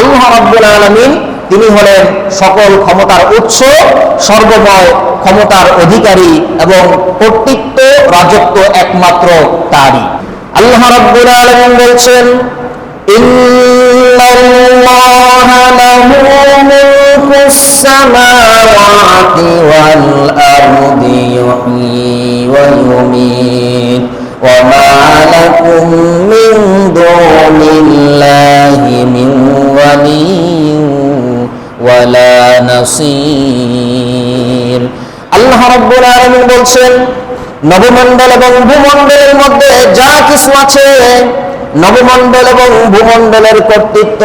আল্লাহ রাব্বুল আলামিন, তিনি হলেন সকল ক্ষমতার উৎস, সর্বময় ক্ষমতার অধিকারী এবং কর্তৃত্ব, রাজত্ব একমাত্র তারই। আল্লাহ রাব্বুল আলামিন বলছেন, ইন্নাল্লাহা লাহু মুলকুস সামাওয়াতি وما لكم من دون الله من ولي ولا نصير আল্লাহ রাব্বুল আলামিন বলছেন নবমণ্ডল এবং ভূমণ্ডলের মধ্যে যা কিছু আছে নবমণ্ডল এবং ভূমণ্ডলের কর্তৃত্ব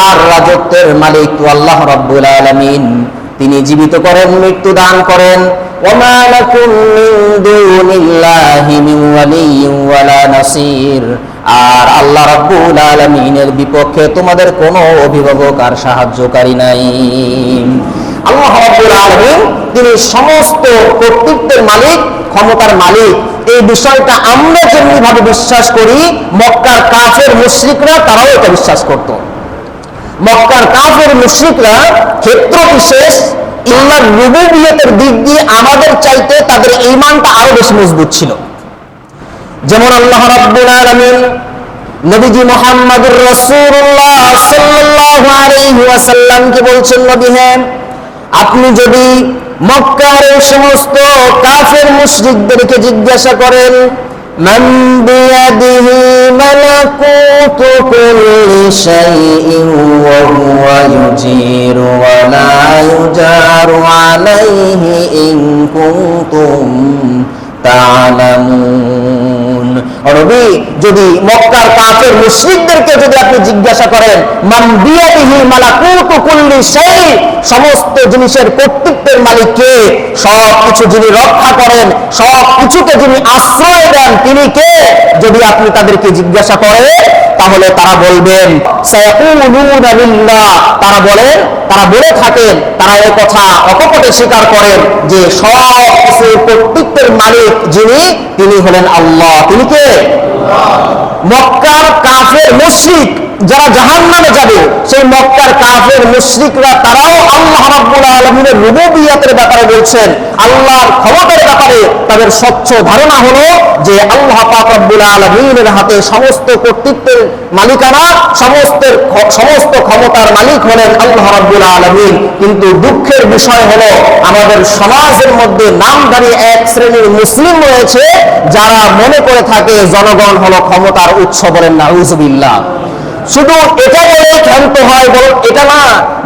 আর রাজত্বের মালিক তো আল্লাহ রাব্বুল আলামিন তিনি জীবিত করেন মৃত্যু দান করেন ওমা লাকুম মিন দুনিল্লাহি মিন ওয়ালিয়্যিন ওয়ালা নাসির আর আল্লাহ রাব্বুল আলামিনের বিপক্ষে তোমাদের কোনো অভিভাবক আর সাহায্যকারী নাই। আল্লাহ রাব্বুল আলামিন তিনি সমস্ত কর্তৃত্বের মালিক, ক্ষমতার মালিক। এই বিষয়টা আমরা যেমনি ভাবে বিশ্বাস করি, মক্কার কাফের মুশরিকরা তারাও এটা বিশ্বাস করত। মক্কার কাফের মুশরিকরা ক্ষেত্র বিশেষ ইল্লার রুবুবিয়তের দিক দিয়ে আমাদের চাইতে তাদের ঈমানটা আরও বেশি মজবুত ছিল। যেমন আল্লাহ রাব্বুল আলামিন নবীজি মুহাম্মদুর রাসূলুল্লাহ সাল্লাল্লাহু আলাইহি ওয়াসাল্লামকে বলছেন, নবী হ্যাঁ আপনি যদি মক্কার এই সমস্ত কাফের মুশরিকদেরকে জিজ্ঞাসা করেন, মান বিয়াদিহি মালাকুতু শাইইন ওয়া হুয়া ইউজিরু ওয়া লা ইউজারু আলাইহি ইন রবি যদি মক্কার কাফের মুশরিকদেরকে যদি আপনি জিজ্ঞাসা করেন, মান বিয়াদিহি মালাকুতু কুল্লি শাই সমস্ত জিনিসের কর্তৃত্বের মালিক কে? সব কিছু যিনি রক্ষা করেন সব কিছুকে যিনি আশ্রয় দেন, তিনি কে? যদি আপনি তাদেরকে জিজ্ঞাসা করেন তাহলে তারা বলবেন তারা বলে তারা বলে থাকেন, তারা এ কথা অকপটে স্বীকার করেন যে সব মালিক যিনি, তিনি হলেন আল্লাহ। তিনি কে? মক্কার কাফের মুশরিক। যারা জাহান্নামে যাবে, সেই মক্কার কাফের মুশরিকরা তারাও আল্লাহ রাব্বুল আলামিনের রুবুবিয়তের ব্যাপারে বলছেন, আল্লাহর ক্ষমতার ব্যাপারে তাদের স্বচ্ছ ধারণা হলো যে আল্লাহ পাক রব্বুল আলামিনের হাতে সমস্ত কর্তৃত্বের মালিকানা, সমস্ত সমস্ত ক্ষমতার মালিক হলেন আল্লাহ রাব্বুল আলামিন। কিন্তু দুঃখের বিষয় হলো, আমাদের সমাজের মধ্যে নামধারী এক শ্রেণির মুসলিম রয়েছে, যারা মনে করে থাকে জনগণ হলো ক্ষমতার উৎস বলেন নাউজুবিল্লাহ শুধু এটা বলে ক্ষান্ত হয়, বরং এটা না,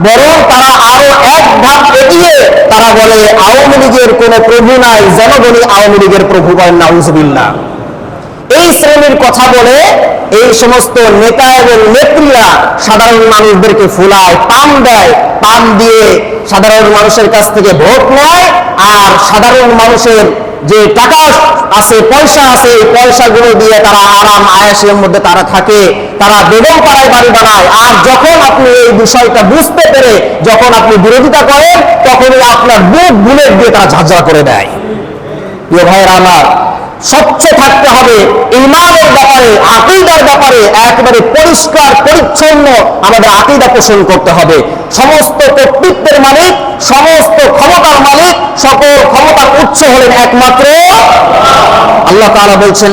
বরং তারা আরও এক ধাপ এগিয়ে তারা বলে, আওয়ামী লীগের কোনো প্রভু নাই, জনগণই আওয়ামী লীগের প্রভু বলেন নাউজুবিল্লাহ। এই শ্রেণির কথা বলে এই সমস্ত নেতা এবং নেত্রীরা সাধারণ মানুষদেরকে ফুলায়, পাম দেয়, পাম দিয়ে সাধারণ মানুষের কাছ থেকে ভোট নেয়, আর সাধারণ মানুষের যে টাকা আছে, পয়সা আছে, এই পয়সাগুলো দিয়ে তারা আরাম আয়াসের মধ্যে তারা থাকে, তারা বেগম পাড়ায় বাড়ি বানায়। আর যখন আপনি এই বিষয়টা বুঝতে পেরে যখন আপনি বিরোধিতা করেন, তখন আপনার বুক বুলেট দিয়ে তারা ঝাঁঝরা করে দেয়। প্রিয় ভাইয়ের আমার স্বচ্ছ থাকতে হবে। ইমানের ব্যাপারে, আকিদার ব্যাপারে একেবারে পরিষ্কার, পরিচ্ছন্ন আমাদের আকিদা পোষণ করতে হবে। সমস্ত কর্তৃত্বের মালিক, সমস্ত ক্ষমতার মালিক, সকল ক্ষমতার উৎস হলেন একমাত্র আল্লাহ তাআলা বলছেন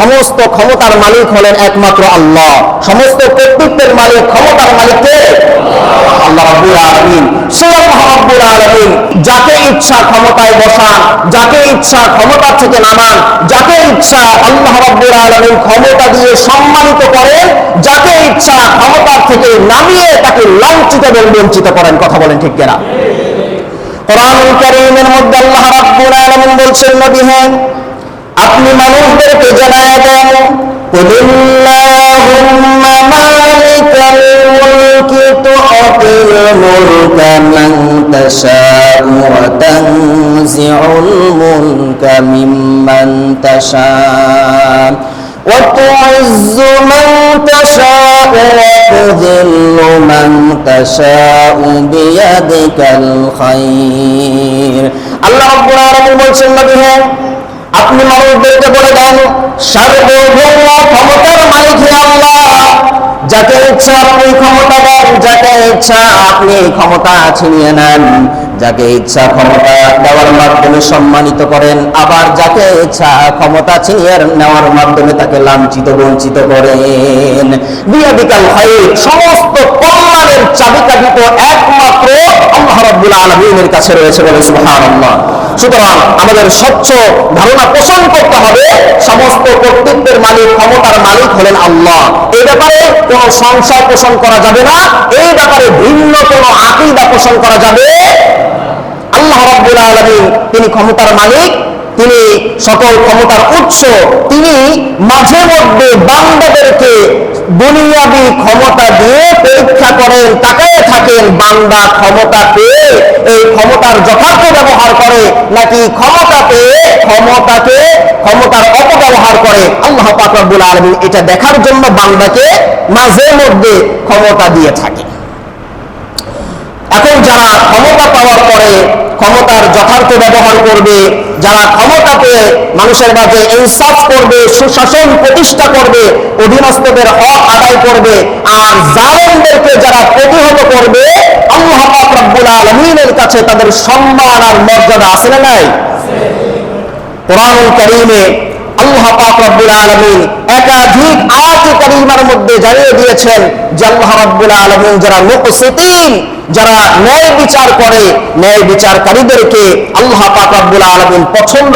সমস্ত ক্ষমতার মালিক হলেন একমাত্র আল্লাহ। সমস্ত কর্তৃত্বের মালিক, ক্ষমতার মালিক আল্লাহ রাব্বুল আলামিন। সে আল্লাহ রাব্বুল আলামিন, যাকে ইচ্ছা ক্ষমতায় বসান যাকে ইচ্ছা ক্ষমতা থেকে নামান, যাকে ইচ্ছা আল্লাহ রাব্বুল আলামিন ক্ষমতা দিয়ে সম্মানিত করেন, যাকে ইচ্ছা ক্ষমতার থেকে নামিয়ে তাকে লাঞ্ছিত এবং বঞ্চিত করেন, কথা বলেন ঠিক কেনা? কোরআন কারীমের মধ্যে আল্লাহ রাব্বুল আলামিন বলছেন, নবী হ্যাঁ আপনি মানুষদেরকে জানায় দেন تشاء وتعز من تشاء وتذل من تشاء بيدك الخير আল্লাহ রাব্বুল আলামিন বলছেন নবী হ্যাঁ আপনি মানুষদেরকে বলে দেন সার্বভৌম ক্ষমতার মালিক হে আল্লাহ যাকে ইচ্ছা আপনি ক্ষমতা দেন যাকে ইচ্ছা আপনি ক্ষমতা ছিনিয়ে নেন যাকে ইচ্ছা ক্ষমতা দেওয়ার মাধ্যমে সম্মানিত করেন, আবার যাকে ইচ্ছা ক্ষমতা ছিনিয়ে নেওয়ার মাধ্যমে তাকে লাঞ্ছিত, বঞ্চিত করেন। বিয়াদিকাল খাইর, সমস্ত কল্যাণের চাবিকাঠি তো একমাত্র আল্লাহ রাব্বুল কাছে রয়েছে বলে সুবহানাল্লাহ। সুতরাং আমাদের স্বচ্ছ ধারণা পোষণ করতে হবে, সমস্ত কর্তৃত্বের মালিক, ক্ষমতার মালিক হলেন আল্লাহ। এই ব্যাপারে কোনো সংশয় পোষণ করা যাবে না, এই ব্যাপারে ভিন্ন কোনো আকিদা পোষণ করা যাবে আল্লাহ রাব্বুল আলামিন তিনি ক্ষমতার মালিক, তিনি সকল ক্ষমতার উৎস, তিনি মাঝে মধ্যে বান্দাদেরকে দুনিয়াবি ক্ষমতা দিয়ে পরীক্ষা করেন, তাকায় থাকেন, বান্দা ক্ষমতা পেয়ে, এই ক্ষমতার যথার্থ ব্যবহার করে, নাকি ক্ষমতা পেয়ে ক্ষমতাকে ক্ষমতার অপব্যবহার করে। আল্লাহ পাক রব্বুল আলামিন এটা দেখার জন্য বান্দাকে মাঝে মধ্যে ক্ষমতা দিয়ে থাকে। এখন যারা ক্ষমতা পাওয়ার পরে ক্ষমতার যথার্থ ব্যবহার করবে, যারা ক্ষমতা পেয়ে মানুষের মাঝে ইনসাফ করবে, সুশাসন প্রতিষ্ঠা করবে, অধীনস্থদের হক আদায় করবে, আর জালেমদেরকে যারা প্রতিহত করবে, আল্লাহ পাক রব্বুল আলামিনের কাছে তাদের সম্মান আর মর্যাদা আছে না নাই? কোরআনুল কারীমে আল্লাহ পাক রব্বুল একাধিক মধ্যে দিয়েছেন যারা ন্যায় বিচার করে, ন্যায় বিচারকারীদেরকে পছন্দ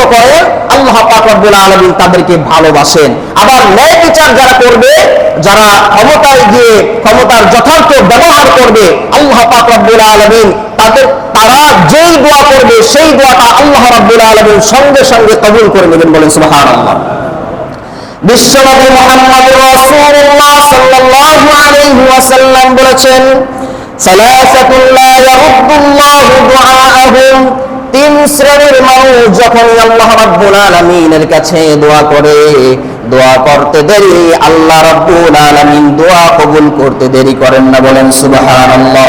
তাদেরকে ভালোবাসেন। আবার ন্যায় বিচার যারা করবে, যারা ক্ষমতায় গিয়ে ক্ষমতার যথার্থ ব্যবহার করবে, আল্লাহ পাক রব্বুল আলামিন তাদের তারা যেই দোয়া করবে, সেই দোয়াটা আল্লাহ রাব্বুল আলামিন সঙ্গে সঙ্গে কবুল করে নেবেন বলেন সুবহানাল্লাহ। বিশ্বনবী মুহাম্মদ রাসূলুল্লাহ সাল্লাল্লাহু আলাইহি ওয়াসাল্লাম বলেছেন লা ইয়ারুদ্দুল্লাহু তিন শ্রেণির মানুষ যখন আল্লাহ রাব্বুল আলামিনের কাছে দোয়া করে, দোয়া করতে দেরি, আল্লাহ রাব্বুল আলামিন দোয়া কবুল করতে দেরি করেন না বলেন সুবহানাল্লাহ।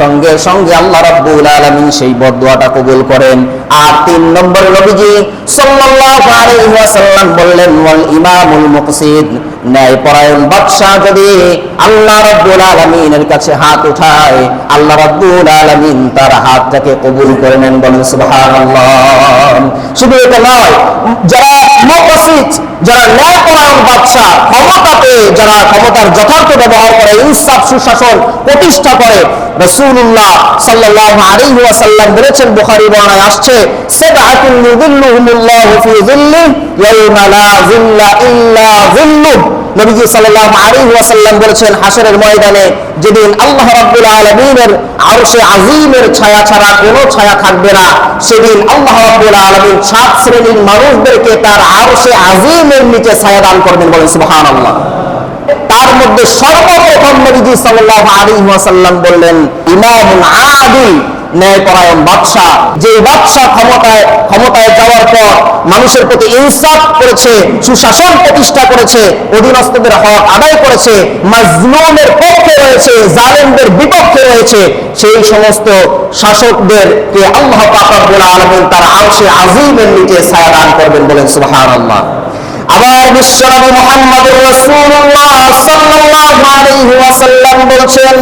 সঙ্গে সঙ্গে আল্লাহ রাব্বুল আলামিন সেই বদদোয়াটা কবুল করেন। আর তিন নম্বরে নবীজি সাল্লাল্লাহু আলাইহি ওয়াসাল্লাম বললেন, ওয়াল ইমামুল মুকসিদ। ন্যায় পরায়ণ বাদশাহ যদি আল্লাহ রাব্বুল আলামিনের কাছে হাত উঠায়, আল্লাহ রাব্বুল আলামিন তার হাতটাকে কবুল করে নেন বলেন, সুবহানাল্লাহ। শুধু এটা নয়, যারা মুকসিদ, যারা ন্যায় পরায়ণ বাদশাহ ক্ষমতা পেয়ে যারা ক্ষমতার যথার্থ ব্যবহার করে, ইনসাফ, সুশাসন প্রতিষ্ঠা করে আসছে যেদিন আল্লাহ আলামিনের আরশে আজিমের ছায়া ছাড়া কোনো ছায়া থাকবে না, সেদিন আল্লাহ রাব্বুল আলামিন সাত শ্রেণির মানুষদেরকে তার আরশে আজিমের নিচে ছায়া দান করবেন বলেন তার মধ্যে সর্বপ্রথম নবীজি সাল্লাল্লাহু আলাইহি ওয়াসাল্লাম বললেন ইমামুন আদিল, ন্যায়পরায়ণ বাদশাহ। যে বাদশাহ ক্ষমতায় ক্ষমতায় যাওয়ার পর মানুষের প্রতি ইনসাফ করেছে, সুশাসন প্রতিষ্ঠা করেছে, অধীনস্থদের হক আদায় করেছে, মাজলুমের পক্ষে রয়েছে, জালেমদের বিপক্ষে রয়েছে, সেই সমস্ত শাসকদেরকে আল্লাহ পাক রব্বুল আলামিন তার আরশে আজিমের নিচে ছায়া দান করবেন বলেন, সুবহানাল্লাহ। আবার বিশ্বনবী মুহাম্মদুর রাসূলুল্লাহ সাল্লাল্লাহু আলাইহি ওয়াসাল্লাম বলছেন,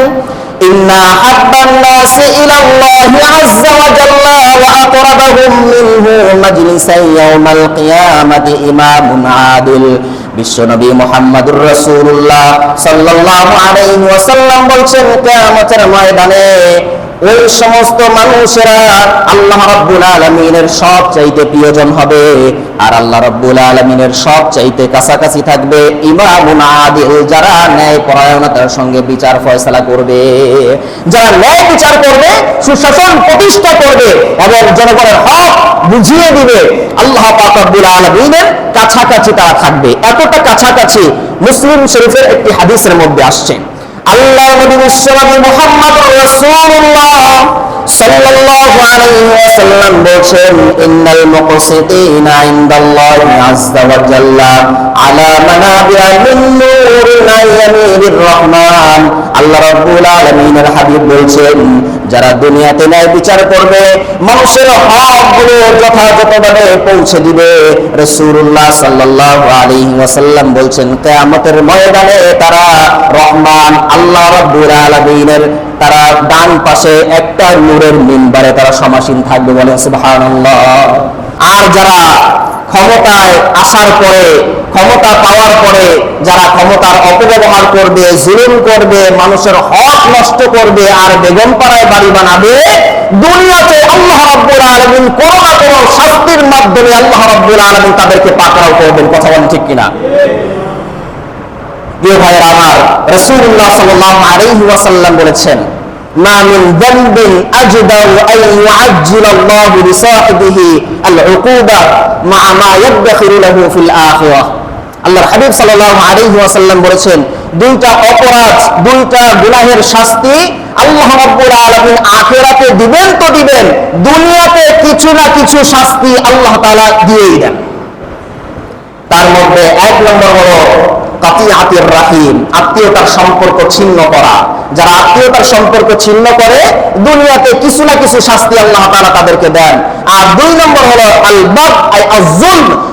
ইন্না হাব্বান নাস ইলা আল্লাহি আযজা ওয়া জাল্লা ওয়া aqrabahum মিনহু মাজলিসান ইয়াউমাল কিয়ামাতি ইমামুন আদিল। বিশ্বনবী মুহাম্মদুর রাসূলুল্লাহ সাল্লাল্লাহু আলাইহি ওয়াসাল্লাম বলছেন, কিয়ামতের ময়দানে ওই সমস্ত মানুষেরা আল্লাহ রাব্বুল আলামিনের সব চাইতে প্রিয়জন হবে। আর আল্লাহ রাব্বুল আলামিনের সব চাইতে কাছাকাছি থাকবে ইমামুন আদিল যারা ন্যায় পরায়ণতার সঙ্গে বিচার ফয়সালা করবে। যারা ন্যায় বিচার করবে, সুশাসন প্রতিষ্ঠা করবে, এবং জনগণের হক বুঝিয়ে দিবে, আল্লাহ পাক রব্বুল আলামিনের কাছাকাছি তারা থাকবে। এতটা কাছাকাছি মুসলিম শরীফের একটি হাদিসের মধ্যে আসছে। আল্লাহ নবী বিশ্বনবী মুহাম্মদ রাসূলুল্লাহ আলা যারা দুনিয়াতে ন্যায় বিচার করবে, মানুষের হকগুলো যথাযথভাবে পৌঁছে দিবে। রাসূলুল্লাহ সাল্লাল্লাহু আলাইহি ওয়াসাল্লাম বলছেন, কিয়ামতের ময়দানে তারা রহমান আল্লাহ রাব্বুল আলামিনের তারা ডান পাশে একটা নূরের মিম্বারে তারা সমাসীন থাকবে সুবহানাল্লাহ। আর যারা ক্ষমতায় আসার পরে, ক্ষমতা পাওয়ার পরে, যারা ক্ষমতার অপব্যবহার করবে, জুলুম করবে, মানুষের হক নষ্ট করবে, আর বেগম পাড়ায় বাড়ি বানাবে, দুনিয়াতে আল্লাহ রাব্বুল আলামিন কোন না কোন শাস্তির মাধ্যমে আল্লাহ রাব্বুল আলামিন তাদেরকে পাকড়াও করবেন। কথা বলেন ঠিক কিনা? প্রিয় ভাইয়ের আমার, রাসূলুল্লাহ সাল্লাল্লাহু আলাইহি ওয়াসাল্লাম বলেছেন, মা মিন যামবিন আজদাউ আন ইউআজ্জিল আল্লাহু লিসাহিবিহি বলেছেন, দুইটা অপরাধ, দুইটা গুনাহের শাস্তি আল্লাহ রাব্বুল আলামিন আখিরাতে দিবেন তো দিবেন, দুনিয়াতে কিছু না কিছু শাস্তি আল্লাহ তাআলা দিয়েই দেন। তার মধ্যে এক নম্বর হলো কাতিয়াতির রাহিম, আত্মীয়তার সম্পর্ক ছিন্ন করা। যারা আত্মীয়তার সম্পর্ক ছিন্ন করে, দুনিয়াতে কিছু না কিছু শাস্তি আল্লাহ তাআলা তাদেরকে দেন। আর দুই নম্বর হলো আল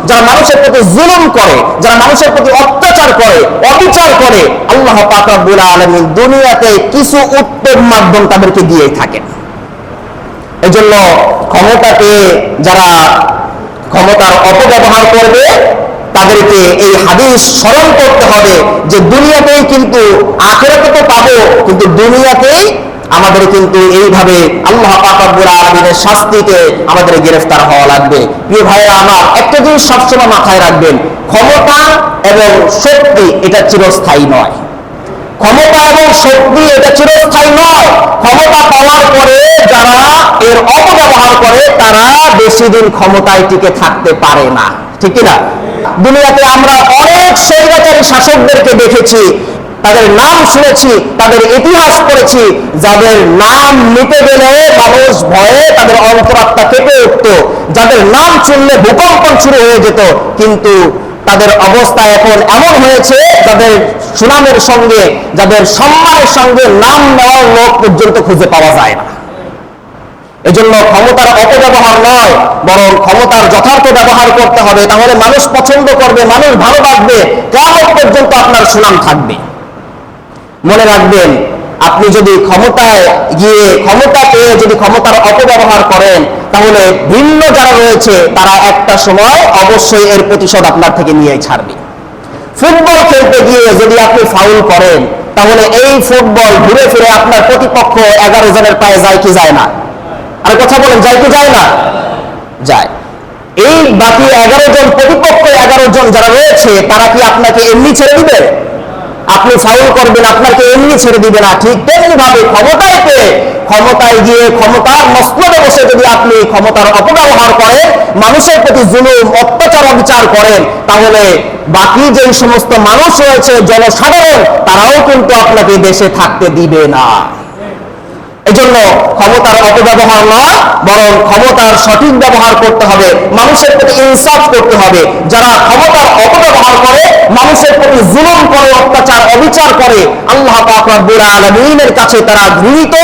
যারা মানুষের প্রতি জুলুম করে, যারা মানুষের প্রতি অত্যাচার করে, অবিচার করে, আল্লাহ পাক রব্বুল দুনিয়াতে কিছু উত্তম মাধ্যম তাদেরকে দিয়ে থাকেন। এজন্য ক্ষমতাকে যারা ক্ষমতার অপব্যবহার করবে তাদেরকে এই হাদিস স্মরণ করতে হবে যে দুনিয়াতেই কিন্তু আখেরাতে তো পাবো, কিন্তু দুনিয়াতেই আমাদের কিন্তু এইভাবে আল্লাহ আলমিনের শাস্তিতে আমাদের গ্রেফতার হওয়া লাগবে। প্রিয় ভাইরা আমার, একটা জিনিস সবসময় মাথায় রাখবেন, ক্ষমতা এবং শক্তি এটা চিরস্থায়ী নয়। ক্ষমতা এবং শক্তি এটা চিরস্থায়ী নয়। ক্ষমতা পাওয়ার পরে যারা এর অপব্যবহার করে, তারা বেশি দিন ক্ষমতায় টিকে থাকতে পারে না। ঠিক না দুনিয়াতে আমরা অনেক স্বৈরাচারী শাসকদেরকে দেখেছি, তাদের নাম শুনেছি, তাদের ইতিহাস পড়েছি, যাদের নাম নিতে গেলে মানুষ ভয়ে তাদের অন্তরাত্মা কেঁপে উঠত, যাদের নাম শুনলে ভূকম্পন শুরু হয়ে যেত, কিন্তু তাদের অবস্থা এখন এমন হয়েছে, যাদের সুনামের সঙ্গে, যাদের সম্মানের সঙ্গে নাম নেওয়ার লোক পর্যন্ত খুঁজে পাওয়া যায় না। এজন্য ক্ষমতার অপব্যবহার নয়, বরং ক্ষমতার যথার্থ ব্যবহার করতে হবে। তাহলে মানুষ পছন্দ করবে, মানুষ ভালোবাসবে কেমন পর্যন্ত আপনার সুনাম থাকবে। মনে রাখবেন, আপনি যদি ক্ষমতায় গিয়ে, ক্ষমতা পেয়ে যদি ক্ষমতার অপব্যবহার করেন, তাহলে ভিন্ন যারা রয়েছে, তারা একটা সময় অবশ্যই এর প্রতিশোধ আপনার থেকে নিয়ে ছাড়বে। ফুটবল খেলতে গিয়ে যদি আপনি ফাউল করেন, তাহলে এই ফুটবল ঘুরে ফিরে আপনার প্রতিপক্ষ এগারো জনের পায়ে যায় কি যায় না? আর কথা বলেন, যায় কি যায় না? যায়। এই বাকি এগারো জন, প্রতিপক্ষ এগারো জন যারা রয়েছে, তারা কি আপনাকে এমনি ছেড়ে দিবে? আপনি ফাউল করবেন, আপনাকে এমনি ছেড়ে দিবে না। ঠিক তেমনি ভাবে ক্ষমতায় পেয়ে ক্ষমতায় গিয়ে ক্ষমতার মস্তদে বসে যদি আপনি ক্ষমতার অপব্যবহার করেন, মানুষের প্রতি জুলুম, অত্যাচার, অবিচার করেন, তাহলে বাকি যে সমস্ত মানুষ রয়েছে, জনসাধারণ, তারাও কিন্তু আপনাকে দেশে থাকতে দিবে না। এজন্য ক্ষমতার অপব্যবহার নয় বরং ক্ষমতার সঠিক ব্যবহার করতে হবে, মানুষের প্রতি ইনসাফ করতে হবে। যারা ক্ষমতার অপব্যবহার করে, মানুষের প্রতি জুলুম করে, অত্যাচার, অবিচার করে, আল্লাহ পাক রব্বুল আলামিনের কাছে তারা ঘৃণিত,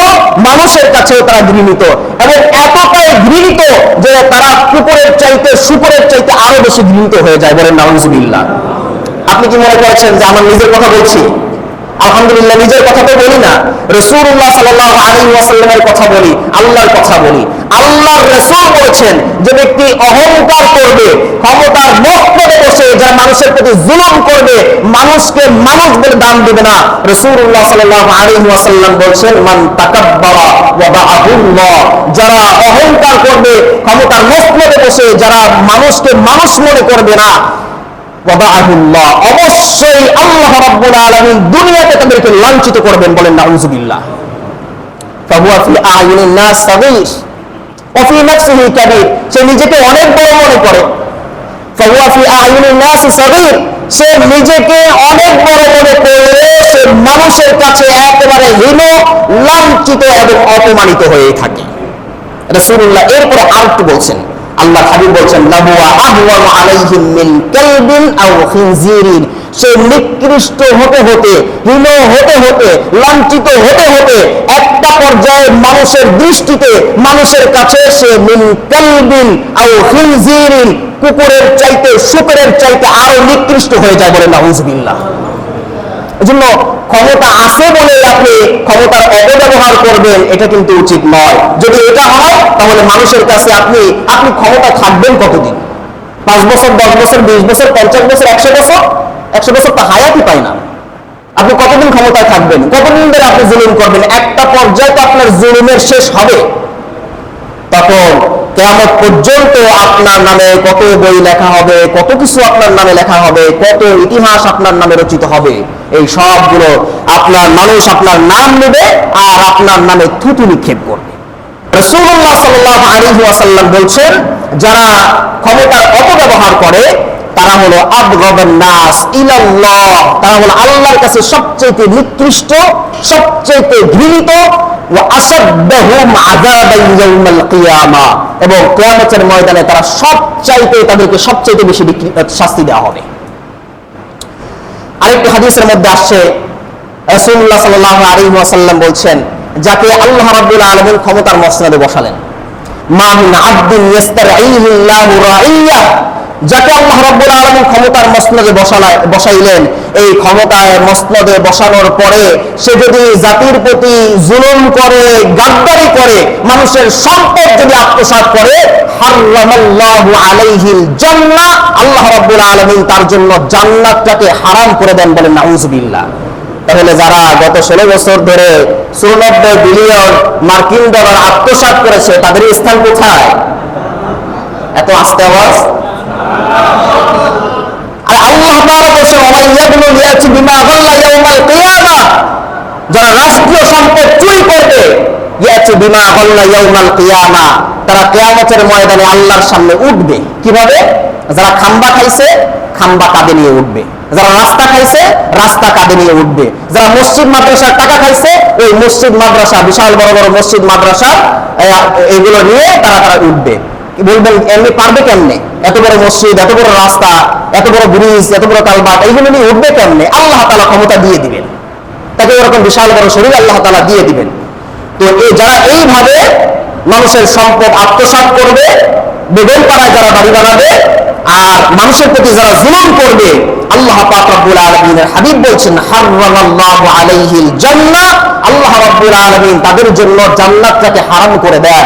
মানুষের কাছেও তারা ঘৃণিত। এবং এতটাই ঘৃণিত যে তারা কুকুরের চাইতে, শুকুরের চাইতে আরও বেশি ঘৃণিত হয়ে যায় বলেন নাউজুবিল্লাহ। আপনি কি মনে করছেন যে আমার নিজের কথা বলছি? আলহামদুলিল্লাহ, নিজের কথা তো বলি না। রসুল্লাহ সাল্লাহ কথা বলি, আল্লাহর কথা বলি। আল্লাহর রসুল বলেছেন, যে ব্যক্তি অহংকার করবে, ক্ষমতার মক্তবে বসে, যারা মানুষের প্রতি জুলুম করবে, মানুষকে মানুষ বলে দাম দিবে না। রসুল্লাহ সাল্লাহ আলী ওয়াসাল্লাম বলছেন, মান তাকাব্বারা যারা অহংকার করবে, ক্ষমতার মক্তবে বসে, যারা মানুষকে মানুষ মনে করবে না অবশ্যই আল্লাহ রাব্বুল আলামিন দুনিয়াতে তাদেরকে লাঞ্ছিত করবেন বলেন নাউজুবিল্লাহ। সে নিজেকে অনেক বড় মনে করে। সে নিজেকে অনেক বড় মনে সে মানুষের কাছে একেবারে হীন, লাঞ্ছিত এবং অপমানিত হয়ে থাকে। এরপরে আরেকটু বলছেন? আল্লাহ হাবিব বলছেন আলাইহিম মিন কালবিন আও খিনজিরিন। সে নিকৃষ্ট হতে হতে, হীন হতে হতে, লাঞ্ছিত হতে হতে একটা পর্যায়ে মানুষের দৃষ্টিতে মানুষের কাছে সে মিন কালবিন কুকুরের চাইতে শুকরের চাইতে আরও নিকৃষ্ট হয়ে যায় বলে নাউজুবিল্লাহ। ক্ষমতা আছে বলে আপনি ক্ষমতার অপব্যবহার করবেন, এটা কিন্তু উচিত নয়। যদি এটা হয়, তাহলে মানুষের কাছে আপনি আপনি ক্ষমতা থাকবেন কতদিন? পাঁচ বছর, দশ বছর, বিশ বছর, পঞ্চাশ বছর, একশো বছর? একশো বছর তো হায়াতই পায় না। আপনি কতদিন ক্ষমতায় থাকবেন? কতদিন ধরে আপনি জুলুম করবেন? একটা পর্যায়ে তো আপনার জুলুমের শেষ হবে। তখন কেমন পর্যন্ত আপনার নামে কত বই লেখা হবে, কত কিছু আপনার নামে লেখা হবে, কত ইতিহাস আপনার নামে রচিত হবে। এই সবগুলো আপনার মানুষ আপনার নাম নেবে আর আপনার নামে থুতু নিক্ষেপ করবে। রসুল্লাহ সাল্লাহ আলী বলছেন, যারা ক্ষমতার অপব্যবহার করে তারা হলো নাস তারা হলো আল্লাহর কাছে সবচেয়ে নিকৃষ্ট সবচেয়ে ঘৃণিত এবং ময়দানে তারা সবচাইতে তাদেরকে বেশি শাস্তি দেওয়া হবে। আরেকটি হাদিসের মধ্যে আসছে, রাসূলুল্লাহ সাল্লাল্লাহু আলাইহি ওয়াসাল্লাম বলছেন, যাকে আল্লাহ রাব্বুল আলামিন ক্ষমতার মসনদে বসালেন মিন রাইয়া যাকে আল্লাহ রাব্বুল আলামিন ক্ষমতার মসনদে বসালায় বসাইলেন, এই ক্ষমতায় মসনদে বসানোর পরে সে যদি জাতির প্রতি জুলুম করে, গাদ্দারি করে, মানুষের সম্পদ যদি আত্মসাৎ করে, হারামাল্লাহু আলাইহিল জান্নাহ, আল্লাহ রাব্বুল আলামিন তার জন্য জান্নাতটাকে হারাম করে দেন বলেন নাউজুবিল্লাহ। তাহলে যারা গত ষোলো বছর ধরে চুরানব্বই বিলিয়ন মার্কিন ডলার আত্মসাৎ করেছে, তাদের স্থান কোথায়? এত আস্তে আওয়াজ? আর আল্লাহ যারা রাষ্ট্রীয় সম্পদ চুরি করবে তারা ময়দানে আল্লাহর সামনে উঠবে। কীভাবে? যারা খাম্বা খাইছে, খাম্বা কাঁধে নিয়ে উঠবে। যারা রাস্তা খাইছে, রাস্তা কাঁধে নিয়ে উঠবে। যারা মসজিদ, মাদ্রাসার টাকা খাইছে, ওই মসজিদ, মাদ্রাসা, বিশাল বড় বড় মসজিদ, মাদ্রাসা এগুলো নিয়ে তারা তারা উঠবে। বলবেন, এমনি পারবে কেমনে? এত বড় মসজিদ, এত বড় রাস্তা, এত বড় ব্রিজ, এত বড় কালবাট, এইগুলো নিয়ে উঠবে কেমনে? আল্লাহ তালা ক্ষমতা দিয়ে দিবেন। তাকে ওরকম বিশাল বড় শরীর আল্লাহ তালা দিয়ে দিবেন। তো এই যারা এইভাবে মানুষের সম্পদ আত্মসাৎ করবে বেদন পাড়ায় যারা বাড়ি বানাবে, আর মানুষের প্রতি যারা জুলুম করবে, আল্লাহ পাক রব্বুল আলামিনের হাবিব বলছেন, হারামাল্লাহু আলাইহিল জান্নাহ আল্লাহ রাব্বুল আলামিন তাদের জন্য জান্নাতটাকে হারাম করে দেন।